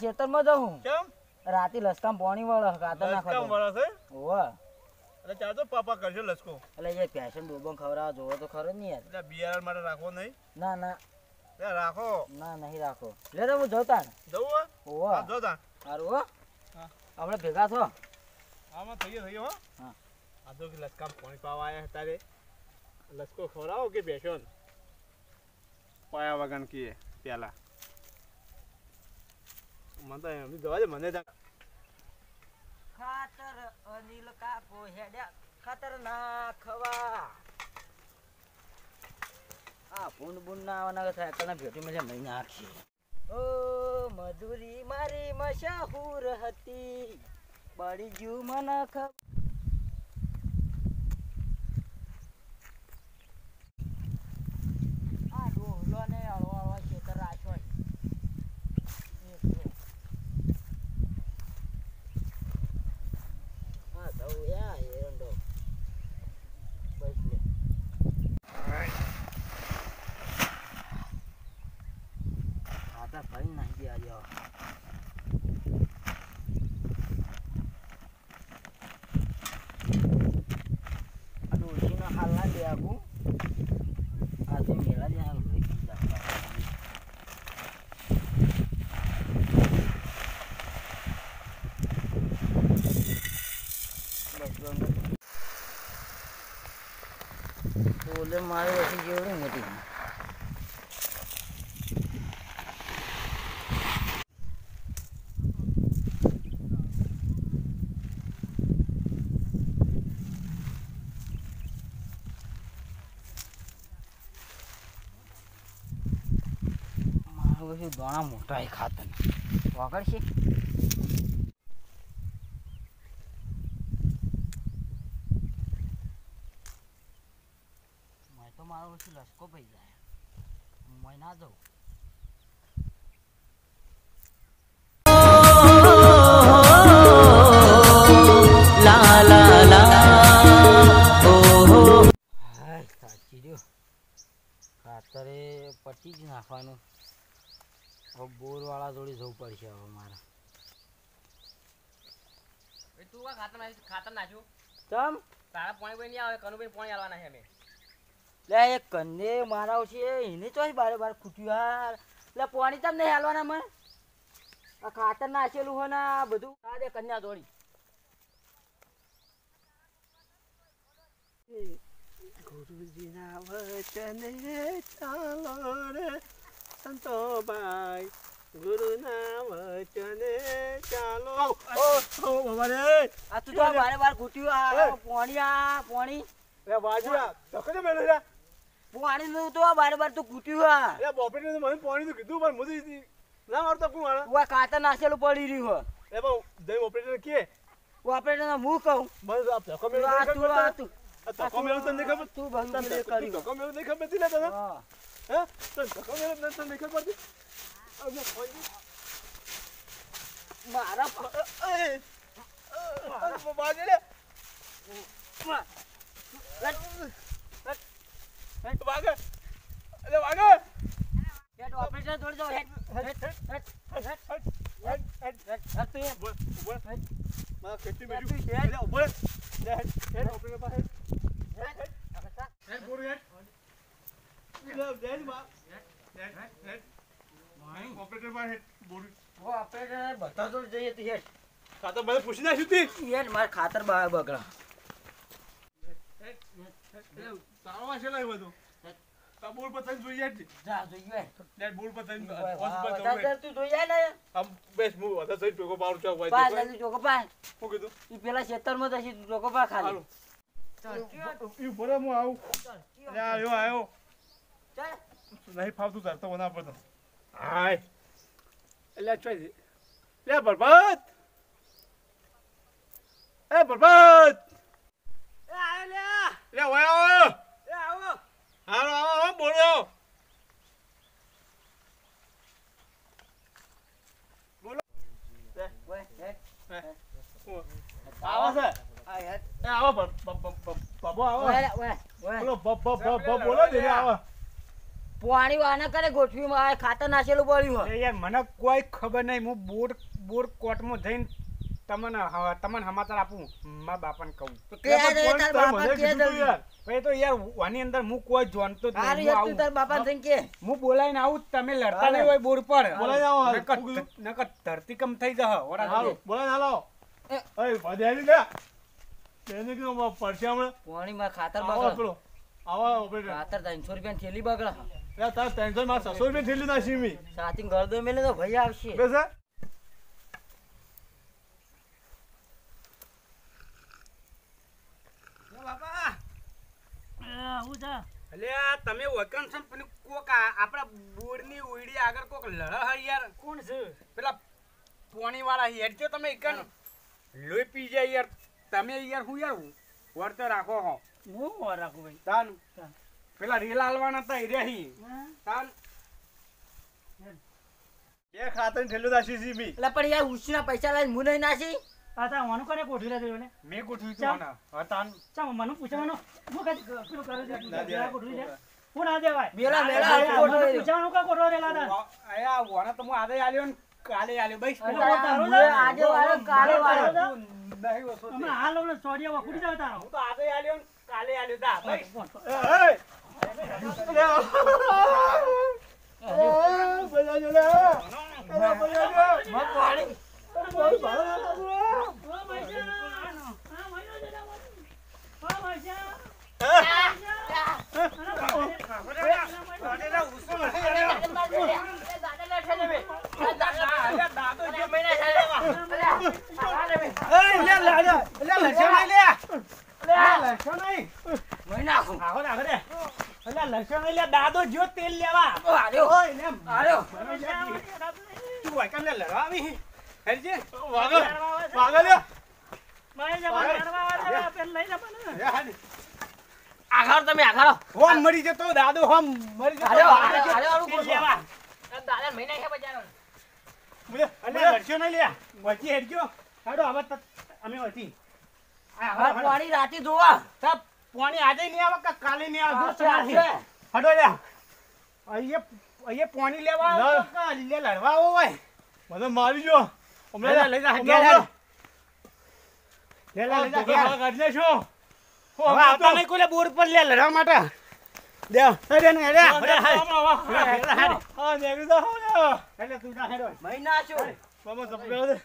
ખેતરમાં જઉં કેમ? રાતે લસકામ પાણી વળે કાતર નાખો વાળા છે? ઓવા એટલે ચાલ તો પાપા કરશે લસકો. એટલે એ પેશન ડોબો જોવો તો ખરો નહીં યાર. એટલે બિયારણ માટે રાખવો નહીં? ના ના. રાખો. ના નહીં રાખો. લે તો હું જતા જવું ઓવા હા. જો સારું હો. હા. આપણે ભેગા છો? આમાં થઈ ગયો હો. હા. આ તો લસકામ પાણી પાવા આવ્યા હતા લસકો ખવડાવો કે બેસો પાયા વગર કીએ પેલા. મને એમ જવા દે, મને ખાતર અનિલ કાકો હેડ્યા, ખાતર નાખવા. આ બુન બુન ના આવવાના થાય તને ભેટી મળે મહી નાખી ઓ મધુરી મારી મશહૂર હતી. બળી ગયું મને ખબર આ ડોહલો ને હળવો હળવો ખેતર રાખો એક છે. હા તો યા એરંડો બસ લે ફરી નાખી દે આજે આ ડોશીનો હાલ ના દે આગું આ તો મેળા જ ભાઈ કીધા બોલે મારે પછી જેવડી મોટી મારું પછી દોણા મોટા ખાતર. વગર છે? મેં તો મારો પછી લસકો પડી જાય. મેં ના રહ્યો. ખાતરે પટી જ નાખવાનું. હવે બોરવાળા જોડી જવું પડશે હવે મારે. તું કા ખાતર નાખ્યું ખાતર નાખ્યું? તમ તારા પાણી ભાઈ નહીં આવે કનુભાઈ પાણી આલવાના છે અમે. લે એ કન્ને મારાવ છે એને ચોઈ બારે બાર ખૂટ્યું યાર લે પાણી તમ નહીં હાલવાના મને આ ખાતર નાખેલું હોય ને બધું આ દે કન્યા દોડી ગુરુજીના વચન ચાલો રે. સંતોભાઈ ગુરુના વચને ચાલો. ઓ ઓ બાબા રે આ તું તો આ બારે બાર ખૂટ્યું આ પોણિયા પોણી. પાણી એ વાજુરા ધકડે મેલો રે પોણી નું તો આ બારે બાર તું ખૂટ્યું આ. એ બોપરે ને મને પોણી તો કીધું પણ મુદી ના મારતો કું વાળા? તું કાતા નાસેલું પડી રહ્યું હોય એ બહુ દઈ ઓપરેટર કે હું આપણે હું કહું? મને તો આ ધક્કો મેલો આ તું આ તું. આ ધક્કો મેલો તને ખબર? તું બંધ કરી ધકો મેલો નહીં ખબર ને તને? હા. હે તને મેલો તને ખબર પડતી અમને ફોન મારા પ- બાજે લે વાગે અરે વાગે હેડ ઓપરેટર દોડ જાઓ હેડ હેડ હેડ હેડ હેડ હેડ હેડ તું એ ઊભો ઊભો હેડ મારા ખેતી હેડ મેલ્યું હેડ ઊભો હેડ હેડ ઓપરેટર પાસે હેડ હેડ હેડ હેડ હેડ હેડ હેડ બોર હેડ ખાતા મને પૂછી નાખ્યું તી હેડ માર ખાતર બગડા બોલ જોઈએ જા જોઈએ બોલ વધારે તું જોઈએ ને આમ બેસ હું વધારે જઈને ટોકો પા જલ્દી કીધું ઈ પેલા જશે ખાલી હારું ઈ હું આવું આયો. ચાલ. નહીં ફાવતું તાર તો વના પડતો હાય. એટલે ચોઈ લે બરબાદ એ બરબાદ એ આયો લે. લે ઓય આવો એ આવો. હારો આવો બોલો. ઓય હેડ આવો છે. આવો બાબો આવો. બોલો બ- બ- બ- બ- બોલો ને આવો. પાણી વાના કરે ગોઠવી આ ખાતર નાખેલું પડ્યું હોય. યાર મને કોઈ ખબર નહીં. હું બોર બોર કોર્ટમાં જઈને તમને તમને સમાચાર આપું. મા બાપાને કહું. કે તો યાર. આની અંદર હું કોઈ જાણતો નહીં. યાર તું તાર બાપા થઈને કે. હું બોલાઈને આવું તમે લડતા નહીં હોય બોર પર. બોલાઈ આવો નકર નકર ધરતીકંપ થઈ જશે ઓરા હાલો બોલો ને હાલો. એ. વધારી લે તેને કે પરસે હમણાં. પાણીમાં ખાતર આવો બગડે. આવો ઓપરેટર ખાતર ત્રણસો રૂપિયાની થેલી બગડે. લે તાર ટેન્શનમાં. રૂપિયા સાથી મેલે તો ભાઈ આવશે. બસ છે તમે વકન છો ને કોક આ- આપણા બોરની ઉડી આગળ કોક લડે હે યાર. કોણ છે? પેલા પોણી વાળા હેડ જો તમે એકન લોહી પી જાય યાર. તમે યાર હું યાર? વર્ત રાખો હો. હું રાખું ભાઈ? તાન. તાન. પેલા રેલ હાલવાના હતા હીરે હી. તાન. બે ખાતર નાખી છી મી. એટલે પણ યાર ઉછીના પૈસા લઈને હું નહીં નાસી. આતા તા મને કોને કોઠી લાગ્યો ને મે કોઠી તો ના હતાન ચા મને પૂછવાનો હું કઈ પેલું કરે છે? ના કોઠી લે હું ના દેવાય. મેલા મેલા. પૂછવાનું કા કોઠો રેલા હતા આયા વોના તો હું આદે આલ્યો ને કાલે આલ્યો. હું આજે વાળો કાલે વાળો. નહીં વસો અમે હાલ ઓને સોડિયા વખુડી જાવ તારો. હું તો આજે આલ્યો ને કાલે આલ્યો. તા ભાઈ એય! એ, બધા એટલે દાદો જો તેલ લેવા. પાણી હોય ને આ તું જરા ઓ લડવા આવી જો વાગો વાગો લ્યો મારે જવા લડવા આવે હેરજે લઈ લ્યો. આઘાડો તમે આઘાડો. હોમ મરી જતો દાદો હોમ મરી જતો. હાલો, હાલો, તેલ બોલો. લેવા. દાદા મહિના છે બજારો બોલે અને દર્શન લડશો નહીં લે વચ્ચે હેરજો હાડો હવે અમે વચ્ચે આ પાણી રાતી જોવા. તા પાણી આજે નહીં આવે કે કાલે નહીં આવે? દોસ્ત છે, હડો લે અહીંયા અહીંયા પાણી લેવા લે લડવા આવો હોય? મને મારી જો. હમણાં લઈ જા, હમણાં લે. લે લઈ જા, કાઢી નાખ્યો. હો, હવે આવતા નહીં કોલે બોર પર લે લડવા માટે. દે ને હા, હા, ને. હેડે. મહિના છો. મામા સપના દે.